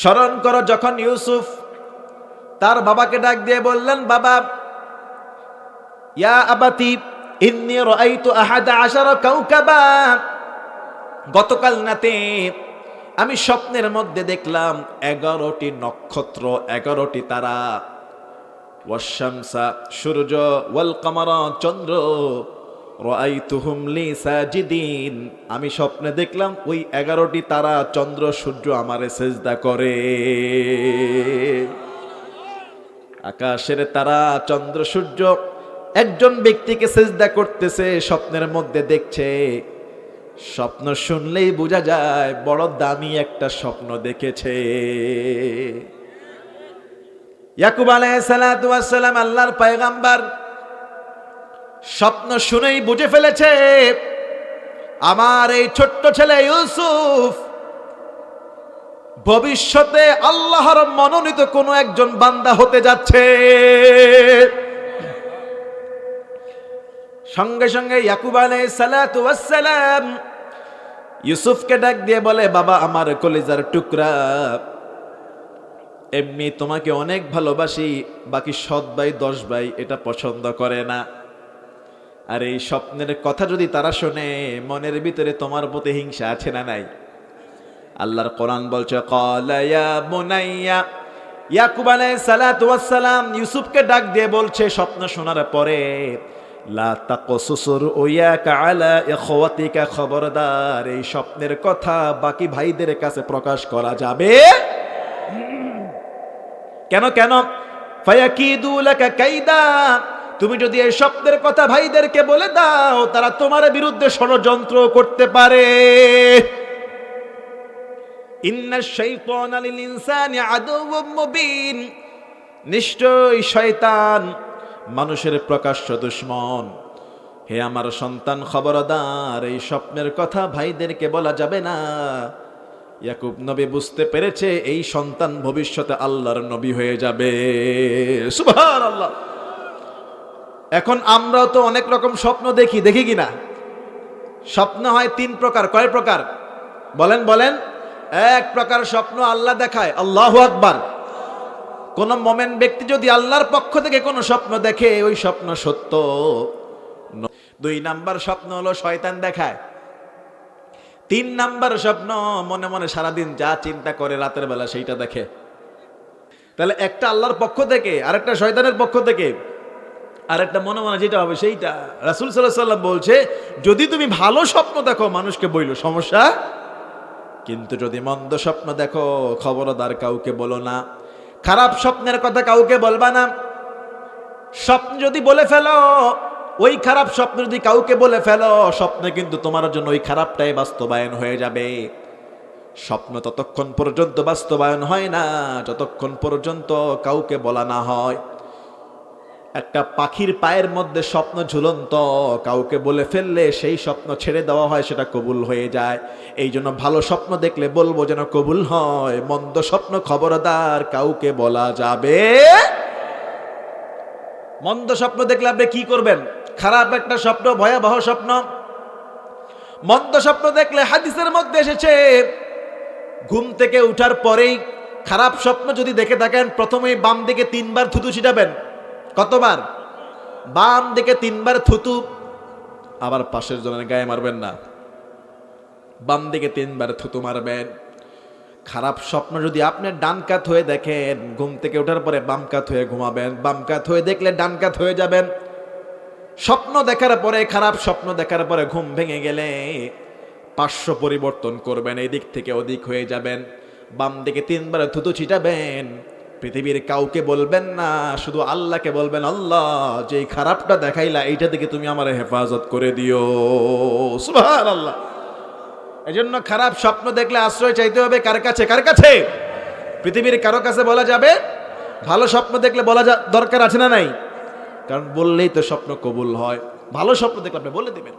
স্মরণ করো, যখন ইউসুফ তার বাবাকে ডাক দিয়ে বললেন, বাবা, ইয়া আবাতি, ইন্নি রাআইতু আহাদা আশারা কাউকাবা। গতকাল নাতে আমি স্বপ্নের মধ্যে দেখলাম, এগারোটি নক্ষত্র, এগারোটি তারা। ওয়াশামসা সূর্য ওয়াল কামারা চন্দ্র। আমি স্বপ্নে দেখলাম ওই এগারোটি তারা, চন্দ্র, সূর্য আমারে সেজদা করে। আকাশের তারা, চন্দ্র, সূর্য একজন ব্যক্তিকে সেজদা করতেছে, স্বপ্নের মধ্যে দেখছে। স্বপ্ন শুনলেই বোঝা যায়, বড় দামি একটা স্বপ্ন দেখেছে। ইয়াকুব আলাইসালাম আল্লাহর পায়গাম্বার স্বপ্ন শুনেই বুঝে ফেলেছে, আমার এই ছোট্ট ছেলে ইউসুফ, ভবিষ্যতে আল্লাহর মনোনীত কোনো একজন বান্দা হতে যাচ্ছে। সঙ্গে সঙ্গে ইয়াকুব আলাইসালাম ইউসুফকে ডাক দিয়ে বলে, বাবা, আমার কলিজার টুকরা, এমনি তোমাকে অনেক ভালোবাসি, বাকি সৎ ভাই দশ ভাই এটা পছন্দ করে না। আর এই স্বপ্নের কথা যদি তারা শোনে, মনের ভিতরে তোমার প্রতি হিংসা আছে না নাই? আল্লাহর কোরআন বলছে ক্বালা ইয়া বুনাইয়া, ইয়াকুব আলাইহিস সালাতু ওয়াস সালাম ইউসুফকে ডাক দিয়ে বলছে, স্বপ্ন শোনার পরে খবরদার, এই স্বপ্নের কথা বাকি ভাইদের কাছে প্রকাশ করা যাবে? কেন কেন? ফায়াকিদু লাকা কাইদা তুমি যদি এই স্বপ্নের কথা ভাইদেরকে বলে দাও, তারা তোমার বিরুদ্ধে ষড়যন্ত্র করতে পারে। নিশ্চয়ই শয়তান মানুষের প্রকাশ্য দুশ্মন। হে আমার সন্তান, খবরদার, এই স্বপ্নের কথা ভাইদেরকে বলা যাবে না। ইয়াকুব নবী বুঝতে পেরেছে, এই সন্তান ভবিষ্যতে আল্লাহর নবী হয়ে যাবে। সুবহান আল্লাহ এখন আমরাও তো অনেক রকম স্বপ্ন দেখি দেখি কি না স্বপ্ন হয় তিন প্রকার, কয় প্রকার? বলেন বলেন। এক প্রকার স্বপ্ন আল্লাহ দেখায়, আল্লাহ আকবার। কোন মোমেন ব্যক্তি যদি আল্লাহর পক্ষ থেকে কোনো স্বপ্ন দেখে, ওই স্বপ্ন সত্য। দুই নাম্বার স্বপ্ন হলো শয়তান দেখায়। তিন নাম্বার স্বপ্ন মনে মনে সারাদিন যা চিন্তা করে রাতের বেলা সেইটা দেখে। তাহলে একটা আল্লাহর পক্ষ থেকে, আরেকটা শয়তানের পক্ষ থেকে আরেকটা মনে মনে যেটা হবে সেইটা। রাসুল সাল্লাহ সাল্লাম বলছে, যদি তুমি ভালো স্বপ্ন দেখো, মানুষকে বইলো, সমস্যা? কিন্তু যদি মন্দ স্বপ্ন দেখো, খবরদার কাউকে বলো না। খারাপ স্বপ্নের কথা কাউকে বলবা না। স্বপ্ন যদি বলে ফেলো, ওই খারাপ স্বপ্ন যদি কাউকে বলে ফেলো, স্বপ্নে কিন্তু তোমার জন্য ওই খারাপটাই বাস্তবায়ন হয়ে যাবে। স্বপ্ন ততক্ষণ পর্যন্ত বাস্তবায়ন হয় না, যতক্ষণ পর্যন্ত কাউকে বলা না হয়। একটা পাখির পায়ের মধ্যে স্বপ্ন ঝুলন্ত, কাউকে বলে ফেললে সেই স্বপ্ন ছেড়ে দেওয়া হয়, সেটা কবুল হয়ে যায়। এই জন্য ভালো স্বপ্ন দেখলে বলব যেন কবুল হয়, মন্দ স্বপ্ন খবরদার কাউকে বলা যাবে। মন্দ স্বপ্ন দেখলে আপনি কি করবেন? খারাপ একটা স্বপ্ন, ভয়াবহ স্বপ্ন। মন্দ স্বপ্ন দেখলে হাদিসের মধ্যে এসেছে, ঘুম থেকে উঠার পরেই খারাপ স্বপ্ন যদি দেখে থাকেন, প্রথমেই বাম দিকে তিনবার থুতু ছিটাবেন। কতবার? বাম দিকে তিনবার থুতু, আবার পাশের জনের গায়ে মারবেন না। বাম দিকে তিনবার থুতু মারবেন। খারাপ স্বপ্ন যদি আপনি ডান কাত হয়ে দেখেন, ঘুম থেকে ওঠার পরে বাম কাত হয়ে ঘুমাবেন, বাম কাত হয়ে দেখলে ডান কাত হয়ে যাবেন। স্বপ্ন দেখার পরে, খারাপ স্বপ্ন দেখার পরে ঘুম ভেঙে গেলে পার্শ্ব পরিবর্তন করবেন এই দিক থেকে ওদিক হয়ে যাবেন। বাম দিকে তিনবার থুতু ছিটাবেন পৃথিবীর কাউকে বলবেন না, শুধু আল্লাহকে বলবেন, আল্লাহ যে খারাপটা দেখাইলা, এইটা থেকে তুমি আমার হেফাজত করে দিও। সুবহান আল্লাহ এজন্য খারাপ স্বপ্ন দেখলে আশ্রয় চাইতে হবে কার কাছে? কার কাছে? পৃথিবীর কারও কাছে বলা যাবে? ভালো স্বপ্ন দেখলে বলা দরকার আছে না নাই? কারণ বললেই তো স্বপ্ন কবুল হয়। ভালো স্বপ্ন দেখলে আপনি বলে দিবেন।